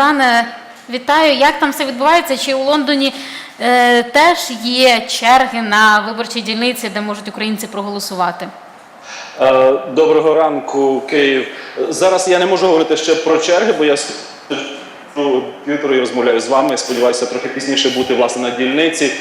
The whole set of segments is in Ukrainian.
Богдане, вітаю. Як там все відбувається? Чи у Лондоні е, теж є черги на виборчі дільниці, де можуть українці проголосувати? Е, Доброго ранку, Київ. Зараз я не можу говорити ще про черги, бо я комп'ютері і розмовляю з вами. Сподіваюся, трохи пізніше бути власне на дільниці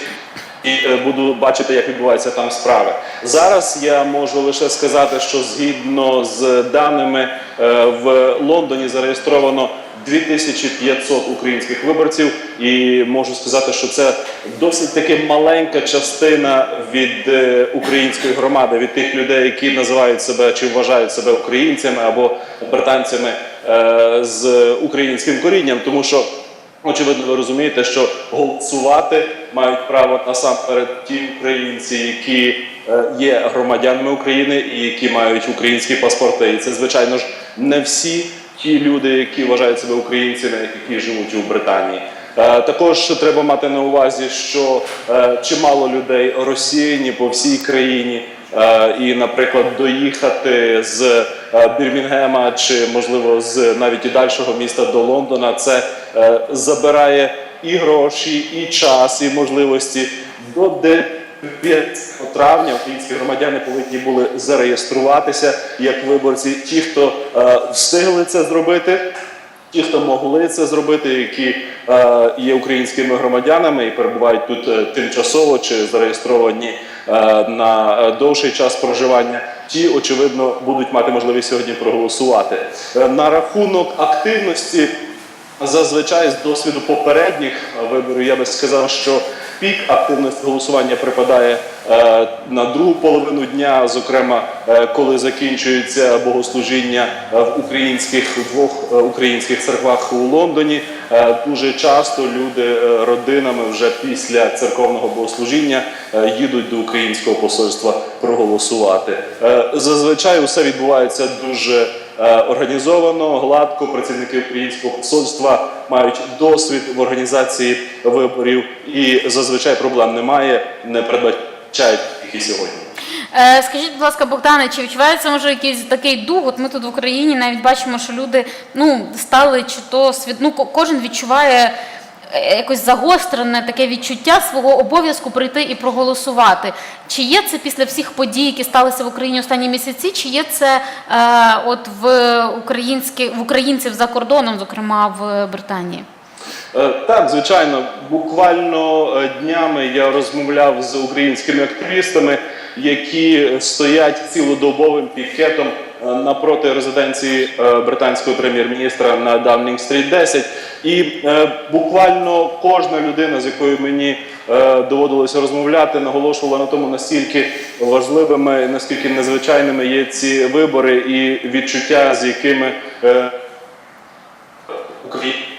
і е, буду бачити, як відбуваються там справи. Зараз я можу лише сказати, що згідно з даними е, в Лондоні зареєстровано 2500 українських виборців, і можу сказати, що це досить таки маленька частина від е, української громади, від тих людей, які називають себе чи вважають себе українцями або британцями е, з українським корінням, тому що. Очевидно, ви розумієте, що голосувати мають право насамперед ті українці, які е, є громадянами України і які мають українські паспорти. І це, звичайно ж, не всі ті люди, які вважають себе українцями, які живуть у Британії. Е, Також треба мати на увазі, що е, чимало людей розсіяні по всій країні. Е, І, наприклад, доїхати з Бірмінгема чи можливо з навіть і дальшого міста до Лондона, це забирає і гроші, і час, і можливості до 9 травня. Українські громадяни повинні були зареєструватися як виборці. Ті, хто е, встигли це зробити. Ті, хто могли це зробити, які е, є українськими громадянами і перебувають тут е, тимчасово чи зареєстровані е, на е, довший час проживання, ті, очевидно, будуть мати можливість сьогодні проголосувати. Е, на рахунок активності, зазвичай з досвіду попередніх виборів, я би сказав, що пік активності голосування припадає е, на другу половину дня, зокрема, е, коли закінчується богослужіння е, в українських двох українських церквах у Лондоні. Дуже часто люди родинами вже після церковного богослужіння їдуть до українського посольства проголосувати. Зазвичай усе відбувається дуже організовано, гладко. Працівники українського посольства мають досвід в організації виборів, і зазвичай проблем немає, не передбачають їх і сьогодні. Е, Скажіть, будь ласка, Богдане, чи відчувається може якийсь такий дух? От ми тут в Україні навіть бачимо, що люди ну стали чи то свід... ну, кожен відчуває якось загострене таке відчуття свого обов'язку прийти і проголосувати. Чи є це після всіх подій, які сталися в Україні останні місяці? Чи є це е, от в українські в українців за кордоном, зокрема в Британії? Е, Так, звичайно, буквально е, днями я розмовляв з українськими активістами, які стоять цілодобовим пікетом е, напроти резиденції е, британського прем'єр-міністра на Даунінг-стріт 10. І е, буквально кожна людина, з якою мені е, доводилося розмовляти, наголошувала на тому, наскільки важливими, наскільки незвичайними є ці вибори і відчуття, з якими е, Україна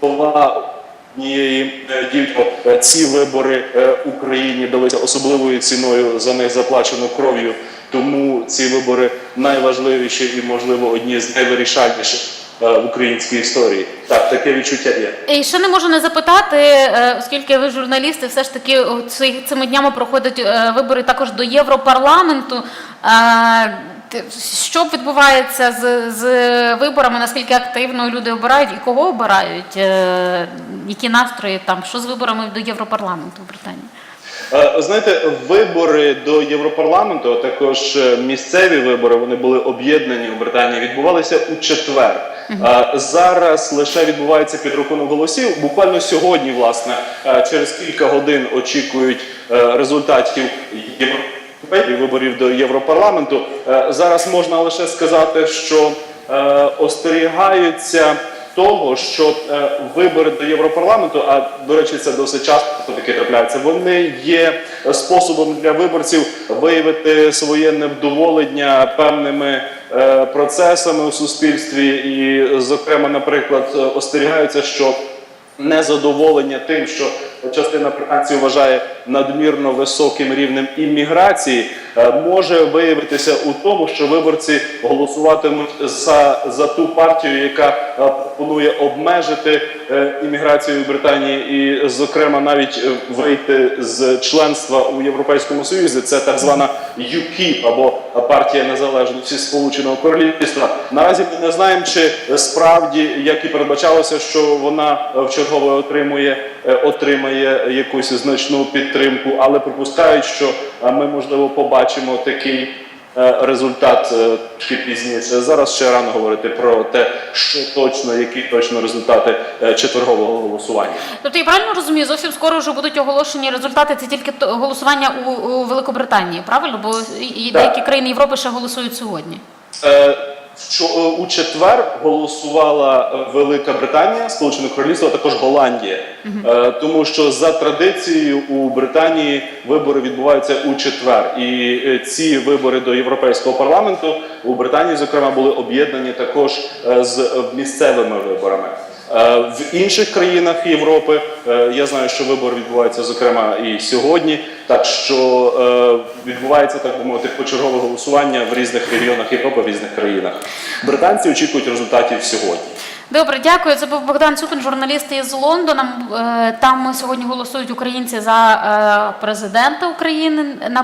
слова однієї е, дівчини. Е, Ці вибори е, Україні далися особливою ціною за них заплачено кров'ю. Тому ці вибори найважливіші і, можливо, одні з найвирішальніших в українській історії. Так, таке відчуття є. І ще не можу не запитати, оскільки ви журналісти, все ж таки цими днями проходять вибори також до Європарламенту. Що відбувається з, з виборами? Наскільки активно люди обирають і кого обирають? Е, Які настрої там? Що з виборами до Європарламенту в Британії? Знаєте, вибори до Європарламенту, а також е, місцеві вибори, вони були об'єднані у Британії, відбувалися у четвер. Зараз лише відбувається підрахунок голосів. Буквально сьогодні, власне, е, через кілька годин очікують результатів європейських виборів до Європарламенту. Е, Зараз можна лише сказати, що е, остерігаються того, що е, вибори до Європарламенту, а до речі, це досить часто таке трапляється. Вони є способом для виборців виявити своє невдоволення певними процесами у суспільстві, і, зокрема, наприклад, остерігаються, що незадоволення тим, що частина британців вважає надмірно високим рівнем імміграції, е, може виявитися у тому, що виборці голосуватимуть за, за ту партію, яка пропонує обмежити е, імміграцію в Британії, і, зокрема, навіть е, вийти з членства у Європейському Союзі. Це так звана UKIP або партія незалежності Сполученого Королівства. Наразі ми не знаємо, чи справді, як і передбачалося, що вона е, вчергове отримує е, отримає якусь значну підтримку, але припускають, що ми можливо побачимо такий. Е, Результат чи пізніше. Зараз ще рано говорити про те, що точно, які точно результати е, четвергового голосування. Тобто я правильно розумію, зовсім скоро вже будуть оголошені результати. Це тільки голосування у, у Великобританії, правильно? Бо і і деякі країни Європи ще голосують сьогодні. Е, е, у четвер голосувала е, Велика Британія, Сполучене Королівство, а також Голландія. Е, Тому що за традицією у Британії вибори відбуваються у четвер. І е, ці вибори до Європейського парламенту у Британії, зокрема, були об'єднані також е, з е, місцевими виборами. Е, В інших країнах Європи е, я знаю, що вибори відбуваються зокрема і сьогодні. Так що е, відбувається так би мовити почергове голосування в різних регіонах Європи, в різних країнах. Британці очікують результатів сьогодні. Добре, дякую. Це був Богдан Цюпин, журналіст із Лондона. Там сьогодні голосують українці за президента України на